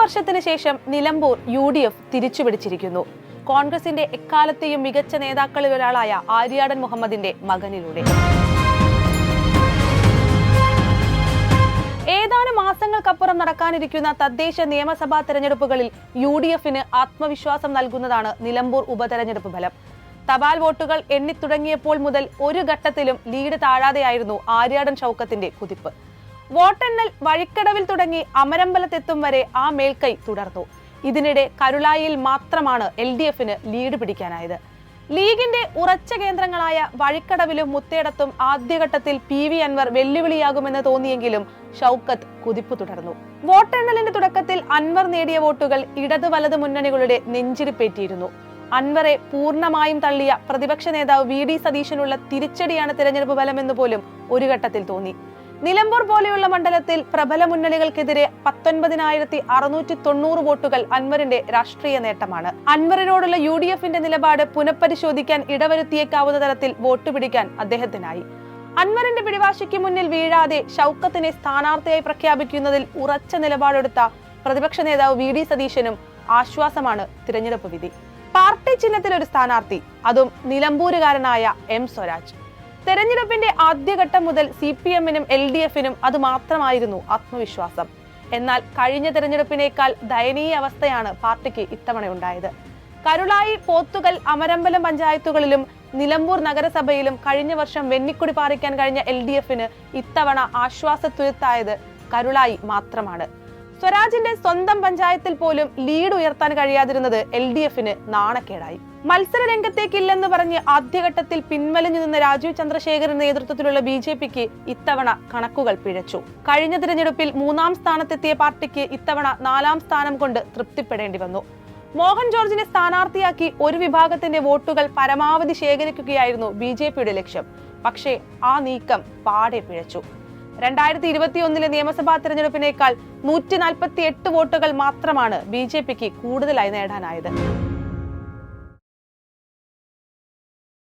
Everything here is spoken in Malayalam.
വർഷത്തിന് ശേഷം നിലമ്പൂർ യു ഡി എഫ് തിരിച്ചുപിടിച്ചിരിക്കുന്നു. കോൺഗ്രസിന്റെ എക്കാലത്തെയും മികച്ച നേതാക്കളിൽ ഒരാളായ ആര്യാടൻ മുഹമ്മദിന്റെ മകനിലൂടെ. ഏതാനും മാസങ്ങൾക്കപ്പുറം നടക്കാനിരിക്കുന്ന തദ്ദേശ നിയമസഭാ തെരഞ്ഞെടുപ്പുകളിൽ യു ഡി എഫിന് ആത്മവിശ്വാസം നൽകുന്നതാണ് നിലമ്പൂർ ഉപതെരഞ്ഞെടുപ്പ് ഫലം. തപാൽ വോട്ടുകൾ എണ്ണിത്തുടങ്ങിയപ്പോൾ മുതൽ ഒരു ഘട്ടത്തിലും ലീഡ് താഴാതെയായിരുന്നു ആര്യാടൻ ചൌക്കത്തിന്റെ കുതിപ്പ്. വോട്ടെണ്ണൽ വഴിക്കടവിൽ തുടങ്ങി അമരമ്പലത്തെത്തും വരെ ആ മേൽക്കൈ തുടർന്നു. ഇതിനിടെ കരുളായിൽ മാത്രമാണ് എൽ ഡി എഫിന് ലീഡ് പിടിക്കാനായത്. ലീഗിന്റെ ഉറച്ച കേന്ദ്രങ്ങളായ വഴിക്കടവിലും മുത്തേടത്തും ആദ്യഘട്ടത്തിൽ പി വി അൻവർ വെല്ലുവിളിയാകുമെന്ന് തോന്നിയെങ്കിലും ഷൗക്കത്ത് കുതിപ്പ് തുടർന്നു. വോട്ടെണ്ണലിന്റെ തുടക്കത്തിൽ അൻവർ നേടിയ വോട്ടുകൾ ഇടതു വലതു മുന്നണികളുടെ നെഞ്ചിരിപ്പേറ്റിയിരുന്നു. അൻവറെ പൂർണമായും തള്ളിയ പ്രതിപക്ഷ നേതാവ് വി ഡി സതീശനുള്ള തിരിച്ചടിയാണ് തെരഞ്ഞെടുപ്പ് ഫലമെന്ന് പോലും ഒരു ഘട്ടത്തിൽ തോന്നി. നിലമ്പൂർ പോലെയുള്ള മണ്ഡലത്തിൽ പ്രബല മുന്നണികൾക്കെതിരെ പത്തൊൻപതിനായിരത്തി അറുന്നൂറ്റി തൊണ്ണൂറ് വോട്ടുകൾ അൻവറിന്റെ രാഷ്ട്രീയ നേട്ടമാണ്. അൻവറിനോടുള്ള യു ഡി എഫിന്റെ നിലപാട് പുനഃപരിശോധിക്കാൻ ഇടവരുത്തിയേക്കാവുന്ന തരത്തിൽ വോട്ട് പിടിക്കാൻ അദ്ദേഹത്തിനായി. അൻവറിന്റെ പിടിവാശിക്ക് മുന്നിൽ വീഴാതെ ഷൗക്കത്തിനെ സ്ഥാനാർത്ഥിയായി പ്രഖ്യാപിക്കുന്നതിൽ ഉറച്ച നിലപാടെടുത്ത പ്രതിപക്ഷ നേതാവ് വി ഡി സതീശനും ആശ്വാസമാണ് തിരഞ്ഞെടുപ്പ് വിധി. പാർട്ടി ചിഹ്നത്തിൽ ഒരു സ്ഥാനാർത്ഥി അതും നിലമ്പൂരുകാരനായ എം സ്വരാജ്. തെരഞ്ഞെടുപ്പിന്റെ ആദ്യഘട്ടം മുതൽ സി പി എമ്മിനും എൽ ഡി എഫിനും അത് മാത്രമായിരുന്നു ആത്മവിശ്വാസം. എന്നാൽ കഴിഞ്ഞ തെരഞ്ഞെടുപ്പിനേക്കാൾ ദയനീയ അവസ്ഥയാണ് പാർട്ടിക്ക് ഇത്തവണ ഉണ്ടായത് കരുളായി പോത്തുകൽ അമരമ്പലം പഞ്ചായത്തുകളിലും നിലമ്പൂർ നഗരസഭയിലും കഴിഞ്ഞ വർഷം വെന്നിക്കുടി പാറിക്കാൻ കഴിഞ്ഞ എൽ ഡി എഫിന് ഇത്തവണ ആശ്വാസത്തുരുത്തായത് കരുളായി മാത്രമാണ്. സ്വരാജിന്റെ സ്വന്തം പഞ്ചായത്തിൽ പോലും ലീഡ് ഉയർത്താൻ കഴിയാതിരുന്നത് എൽ ഡി എഫിന് നാണക്കേടായി. മത്സര രംഗത്തേക്കില്ലെന്ന് പറഞ്ഞ് ആദ്യഘട്ടത്തിൽ പിൻവലിഞ്ഞു നിന്ന രാജീവ് ചന്ദ്രശേഖരന്റെ നേതൃത്വത്തിലുള്ള ബി ജെ പിക്ക് ഇത്തവണ കണക്കുകൾ പിഴച്ചു. കഴിഞ്ഞ തിരഞ്ഞെടുപ്പിൽ മൂന്നാം സ്ഥാനത്തെത്തിയ പാർട്ടിക്ക് ഇത്തവണ നാലാം സ്ഥാനം കൊണ്ട് തൃപ്തിപ്പെടേണ്ടി വന്നു. മോഹൻ ജോർജിനെ സ്ഥാനാർത്ഥിയാക്കി ഒരു വിഭാഗത്തിന്റെ വോട്ടുകൾ പരമാവധി ശേഖരിക്കുകയായിരുന്നു ബി ലക്ഷ്യം. പക്ഷേ ആ നീക്കം പാടെ പിഴച്ചു. രണ്ടായിരത്തി ഇരുപത്തിയൊന്നിലെ നിയമസഭാ തെരഞ്ഞെടുപ്പിനേക്കാൾ നൂറ്റി നാൽപ്പത്തി എട്ട് വോട്ടുകൾ മാത്രമാണ് ബി ജെ പിക്ക് കൂടുതലായി നേടാനായത്.